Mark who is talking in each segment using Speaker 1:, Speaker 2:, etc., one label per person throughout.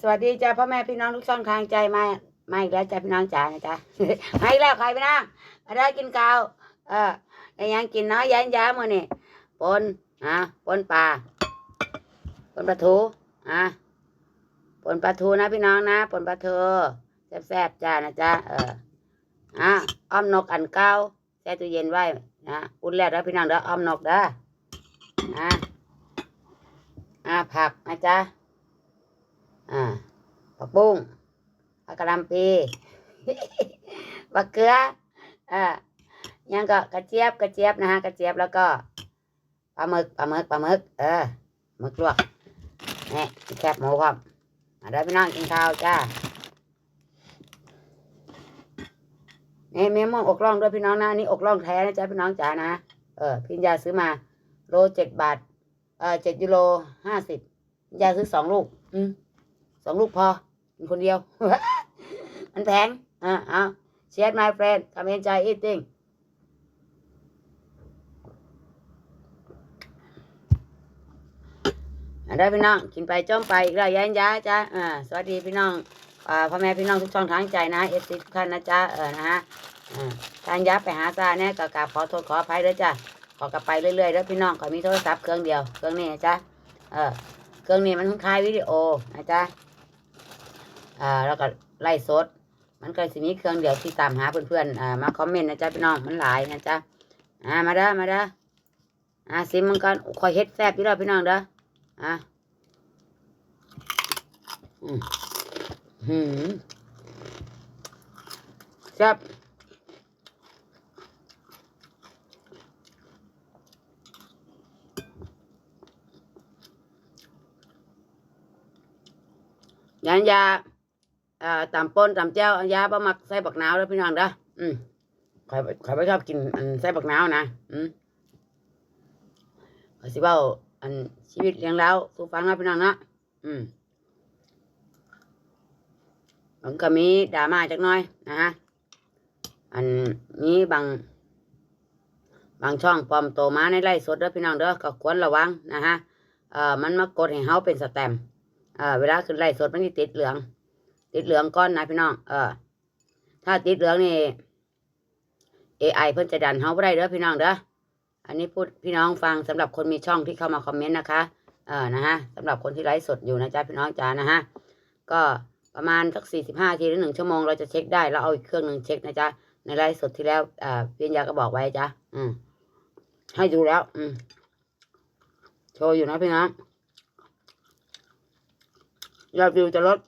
Speaker 1: สวัสดีจ้าพ่อแม่พี่น้องทุกช่องทางใจมามาอีกแล้วจ้าพี่น้องจ๋านะจ๊ะมาอีกแล้วใครพี่น้องมาได้กินข้าวเออได้ยังกินน้อยยันยามือนี่ปนอะปนปลาปนปลาทูอะปนปลาทูนะพี่น้องนะปนปลาทูแซ่บๆจ้านะจ๊ะเอออะอ้อมนกอันเก่าแช่ตู้เย็นไว้นะอุ่นแล้วเด้อพี่น้องเด้ออ้อมนกเด้ออะอะผักนะจ๊ะ อ่าผักบุ้งผักกะลำปีบักเกลืออ่ายังก็กระเจี๊ยบกระเจี๊ยบนะฮะกระเจี๊ยบแล้วก็ปลาหมึกปลาหมึกปลาหมึกเออหมึกลวกนี่แคบหมูครับมาได้พี่น้องกินข้าวจ้านี่มีม่งอกร่องด้วยพี่น้องนะอันนี่อกร่องแท้นะจ๊ะพี่น้องจ๋านะเออพี่ยาซื้อมาโลเจ็ดบาทเออเจ็ดยูโรห้าสิบยาซื้อสองลูก อืม สองลูกพอกินคนเดียว มันแพงอ่าเอาเชียร์ my friend come enjoy eating อะได้พี่น้องกินไปจ้อมไปอีกแล้วยันยาจ้าอ่าสวัสดีพี่น้องอ่าพ่อแม่พี่น้องทุกช่องทางใจนะเอฟซีทุกท่านนะจ๊ะเออนะฮะอ่าทานยาไปหาซาเนี่ยก็กราบขอโทษขออภัยด้วยจ้ะขอกลับไปเรื่อยๆแล้วพี่น้องขอมีโทรศัพท์เครื่องเดียวเครื่องนี้นะจ๊ะเออเครื่องนี้มันคล้ายวิดีโอนะจ๊ะ อ่าแล้วก็ไล่สด มันก็สิมีเครื่องเดียวที่ตามหาเพื่อนๆอ่ามาคอมเมนต์นะจ๊ะพี่น้องมันหลายนะจ๊ะอ่ามาเด้อมาเด้ออ่าซิมมันก็คอยเฮ็ดแซ่บอยู่แล้วพี่น้องเด้ออ่าอืมหืมแซ่บยันยา อ่าตำป่นตำแจ่วอันยาบะมักใส่บักนาวแล้วพี่น้องเด้ออืมใครใครไม่ชอบกินอันใส่บักนาวนะอืมข้อยสิเว้าอันชีวิตเลี้ยงแล้วสู่ฟังนะพี่น้องนะอืมมันก็มีดราม่าจักหน่อยนะฮะอันมีบางบางช่องปลอมโตมาในไล่สดเด้อพี่น้องเด้อก็ควรระวังนะฮะเอ่อมันมากดให้เฮาเป็นสแตมเอ่อเวลาขึ้นไล่สดมันสิติดเหลือง ติดเหลืองก้อนนะพี่น้อง เออ ถ้าติดเหลืองนี่ AI เพิ่นจะดันเฮาบ่ได้เด้อพี่น้องเด้อ อันนี้พูดพี่น้องฟังสำหรับคนมีช่องที่เข้ามาคอมเมนต์นะคะ เออนะฮะสำหรับคนที่ไลฟ์สดอยู่นะจ๊ะพี่น้องจ๋านะฮะ ก็ประมาณสักสี่สิบห้าทีหรือหนึ่งชั่วโมงเราจะเช็คได้แล้วเอาอีกเครื่องหนึ่งเช็คนะจ๊ะในไลฟ์สดที่แล้วอ่าพี่ยาก็บอกไว้จ้ะอืมให้ดูแล้ว อืมโชว์อยู่นะพี่น้องยอดวิวจะลด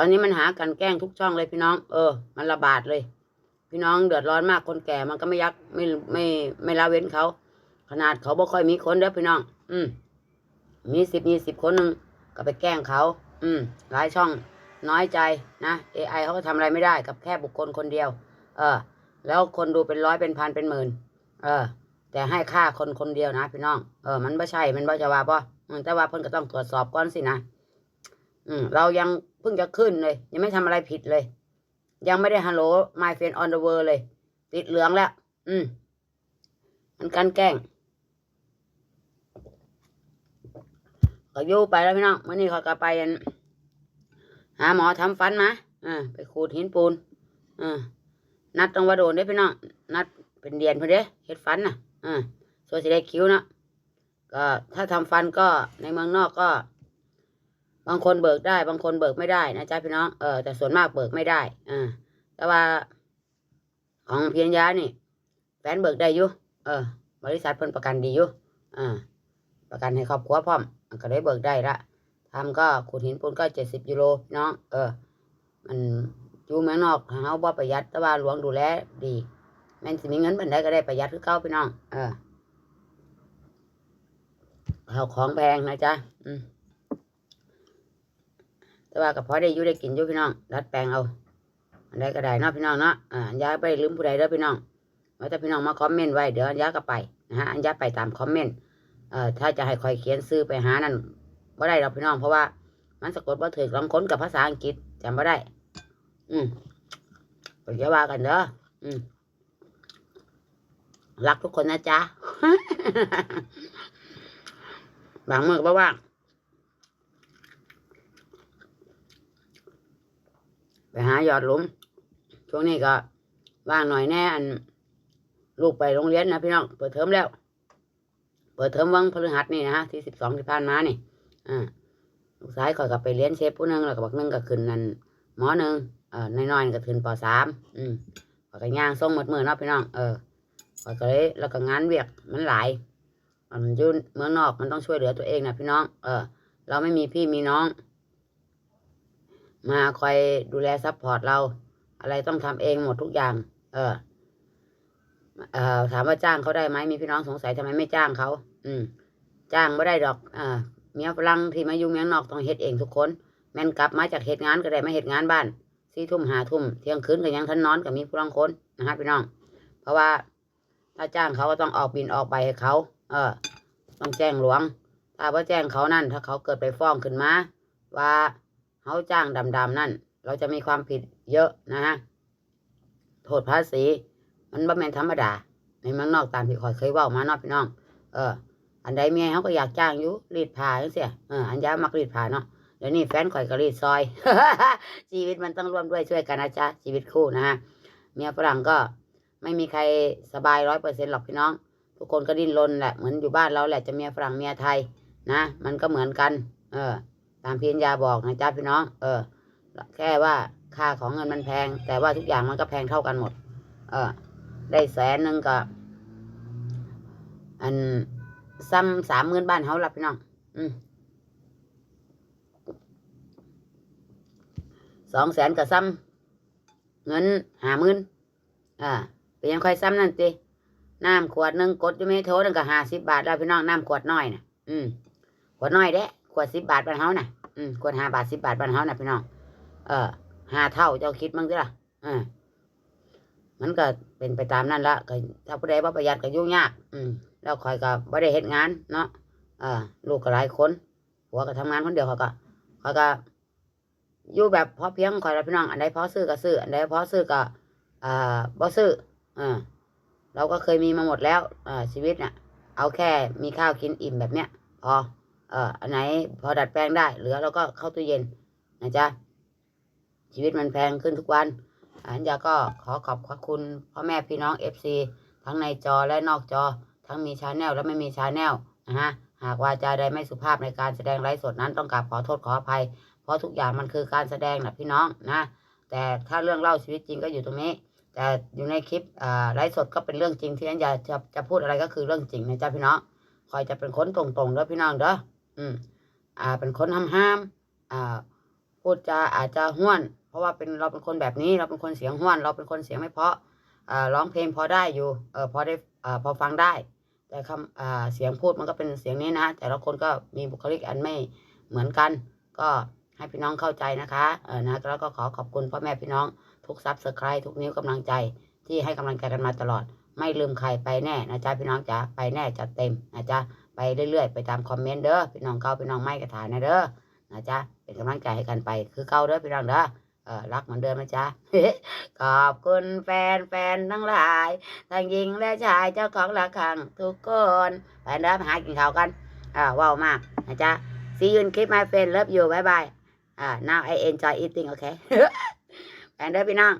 Speaker 1: ตอนนี้มันหากันแกล้งทุกช่องเลยพี่น้อง เออ มันระบาดเลย พี่น้องเดือดร้อนมากคนแก่มันก็ไม่ยักไม่ไม่ไม่ละเว้นเขา ขนาดเขาบ่ค่อยมีคนเด้อพี่น้อง อืมมีสิบมีสิบคนหนึ่งก็ไปแกล้งเขา อืมหลายช่องน้อยใจนะ AI เขาก็ทำอะไรไม่ได้กับแค่บุคคลคนเดียว เออ แล้วคนดูเป็นร้อยเป็นพันเป็นหมื่น เออ แต่ให้ค่าคนคนเดียวนะพี่น้อง เออ มันไม่ใช่ มันบ่จะว่าป่ะแต่ว่าเพิ่นก็ต้องตรวจสอบก่อนสินะ อืม เรายัง พิ่งจะขึ้นเลย ยังไม่ทำอะไรผิดเลย ยังไม่ได้ฮัลโหล my friend on the world เลย ติดเหลืองแล้ว อืม มันกันแกล้งก็ยู่ไปแล้วพี่น้องเมื่อนี้เขาก็ไปหาหมอทำฟันมาอ่าไปขูดหินปูนอ่านัดตรงว่าโดนเด้พี่น้องนัดเป็นเดียนเพื่อเด้เฮ็ดฟันน่ะอ่าส่วนสิได้คิ้วนะก็ถ้าทำฟันก็ในเมืองนอกก็ บางคนเบิกได้ บางคนเบิกไม่ได้นะจ๊ะพี่น้องเออแต่ส่วนมากเบิกไม่ได้อ่าแต่ว่า ของเพียรยานี่แฟนเบิกได้อยู่เออ บริษัทเพิ่นประกันดีอยู่อ่า ประกันให้ครอบครัวพร้อมก็ได้เบิกได้ละทำก็ขุดหินปูนก็เจ็ดสิบยูโรพี่น้องเออ มันอยู่เมืองนอกเฮาบ่ประหยัดแต่ว่าหลวงดูแลดีแม่นสิมีเงินเพิ่นได้ก็ได้ประหยัดคือเก่าพี่น้อง เออเอาของแพงนะจ๊ะ อืม แต่ว่าก็พอได้อยู่ได้กินอยู่พี่น้องรัดแปลงเอาอันใดก็ได้เนาะพี่น้องเนาะอ่าอันยาไปลืมผู้ใดเด้อพี่น้องว่าถ้าพี่น้องมาคอมเมนต์ไว้เดี๋ยวอันยาก็ไปนะฮะอันยาไปตามคอมเมนต์เอ่อถ้าจะให้คอยเขียนซื้อไปหานั่นบ่ได้หรอกพี่น้องเพราะว่ามันสะกดบ่าถือลองค้นกับภาษาอังกฤษจำบ่ได้ อืมก็อย่าว่ากันเด้ออืมรักทุกคนนะจ๊ะ บางมือก็บ่ว่าง หาหยอดหลุมช่วงนี้ก็ว่างหน่อยแน่อันลูกไปโรงเรียนนะพี่น้องเปิดเทอมแล้ว เปิดเทอมวันพฤหัสนี่นะฮะที่สิบสองที่ผ่านมานี่อ่าลูกชายข่อยก็ไปเรียนเชฟผู้หนึงแล้วก็บักนึงก็ขึ้นนั่นหมอหนึ่งเอ่อน้อยๆก็ขึ้นปสามอืมข่อยก็ย่างส่งหมดมือเนาะพี่น้องเออก็เลยแล้วก็งานเวียกมันหลายมันอยุ่เมืองนอกมันต้องช่วยเหลือตัวเองนะพี่น้อง เออ เราไม่มีพี่มีน้อง มาคอยดูแลซัพพอร์ตเรา อะไรต้องทำเองหมดทุกอย่าง เออเอ่อถามว่าจ้างเขาได้ไหมมีพี่น้องสงสัยทำไมไม่จ้างเขาอืม จ้างไม่ได้ดอกอ่าเมียฝรั่งที่มาอยู่เมืองนอกต้องเฮ็ดเองทุกคน แม่นกลับมาจากเหตุงานก็ได้มาเหตุงานบ้านสี่ทุ่มหาทุ่มเที่ยงคืนก็ยังทันนอนก็มีผู้ลางคนนะฮะพี่น้อง เพราะว่าถ้าจ้างเขาก็ต้องออกบินออกใบให้เขา เออ ต้องแจ้งหลวง ถ้าว่าแจ้งเขานั่น ถ้าเขาเกิดไปฟ้องขึ้นมาว่า เขาจ้างดำๆนั่น เราจะมีความผิดเยอะนะฮะโทษภาษี มันบ่แม่นธรรมดา ในเมืองนอกตามที่ขอยเคยว้ามาเนาะพี่น้อง เออ อันใดเมียเขาก็อยากจ้างอยู่รีดผ้าจังซี่เอออันยามักรีดผ้าเนาะเดี๋ยวนี้แฟนข่อยก็รีดซอย ชีวิตมันต้องร่วมด้วยช่วยกันนะจ๊ะชีวิตคู่นะฮะเมียฝรั่งก็ไม่มีใครสบายร้อยเปอร์เซ็นต์หรอกพี่น้อง ทุกคนก็ดิ้นรนแหละเหมือนอยู่บ้านเราแหละจะเมียฝรั่งเมียไทยนะ มันก็เหมือนกัน เออ ตามพิญญาบอกนะจ๊ะพี่น้อง เออ แค่ว่าค่าของเงินมันแพง แต่ว่าทุกอย่างมันก็แพงเท่ากันหมด เออ ได้แสนหนึ่งก็ อันซ้ำสามหมื่นบ้านเฮาละพี่น้อง อืมสองแสนก็ซ้ำเงินห้าหมื่นอ่าเป็นยังค่อยซ้ำนั่นติน้ำขวดหนึ่งกดอยู่เมโทรนึงก็ห้าสิบบาทแล้วพี่น้องน้ำขวดน้อยน่ะอืม ขวดน้อยเด้ วดสิบบาทบ้านเฮาน่ะ อืมขวดห้าบาทสิบบาทบ้านเฮาน่ะพี่น้อง เออห้าเท่าเจ้าคิดมั้งสิล่ะอ่ามันก็เป็นไปตามนั่นละก็ถ้าผู้ใดบ่ประหยัดก็ยุ่งยาก อืมแล้วคอยก็บ่ได้เฮ็ดงานเนาะเอ่าลูกก็หลายคนผัวก็ทำงานคนเดียวเขาก็เขาก็อยู่แบบพอเพียงคอยละพี่น้องอันใดพอซื้อก็ซื้ออันใดพอซื้อก็อ่าบ่ซื้ออ่าเราก็เคยมีมาหมดแล้วอ่าชีวิตเนี่ยเอาแค่มีข้าวกินอิ่มแบบเนี้ยพอ เอ่ออันไหนพอดัดแปลงได้ เหลือเราก็เข้าตู้เย็นนะจ๊ะชีวิตมันแพงขึ้นทุกวันอันยาก็ขอขอบคุณพ่อแม่พี่น้องเอฟซีทั้งในจอและนอกจอ ทั้งมีชาแนลและไม่มีชาแนลนะฮะหากว่าจาใดไม่สุภาพในการแสดงไลฟ์สดนั้นต้องกราบขอโทษขออภัย เพราะทุกอย่างมันคือการแสดงนะพี่น้องนะแต่ถ้าเรื่องเล่าชีวิตจริงก็อยู่ตรงนี้ แต่อยู่ในคลิปอ่าไลฟ์สดก็เป็นเรื่องจริงที่นันยาจะจะพูดอะไรก็คือเรื่องจริงนะจ๊ะพี่น้องคอยจะเป็นคนตรงๆเด้อพี่น้องเด้อ อืมอ่า เป็นคนห้ามๆอ่าพูดจาอาจจะห้วน เพราะว่าเป็นเราเป็นคนแบบนี้ เราเป็นคนเสียงห้วน เราเป็นคนเสียงไม่เพราะอ่าร้องเพลงพอได้อยู่ เออพอได้อ่าพอฟังได้ แต่คำอ่าเสียงพูดมันก็เป็นเสียงนี้นะ แต่ละคนก็มีบุคลิกอันไม่เหมือนกัน ก็ให้พี่น้องเข้าใจนะคะเออนะแล้วก็ขอขอบคุณพ่อแม่พี่น้องทุกซับสไครต์ทุกนิ้วกำลังใจที่ให้กำลังใจกันมาตลอด ไม่ลืมใครไปแน่นะจ๊ะพี่น้องจ๋าไปแน่จัดเต็มนะจ๊ะ ไปเรื่อยๆ ไปตามคอมเมนต์เด้อพี่น้องเก่าพี่น้องไม่กระถานะเด้อนะจ๊ะเป็นกำลังใจให้กันไปคือเก่าเด้อพี่น้องเด้อเออรักเหมือนเดิมนะจ๊ะขอบคุณแฟนแฟนๆทั้งหลายทั้งหญิงและชายเจ้าของระฆังทุกคนไปเด้อหากินข้าวกันอ่าว้าวมากนะจ๊ะ see you in clip my friend love you bye bye อ่า now I enjoy eating okay ไปเด้อพี่น้อง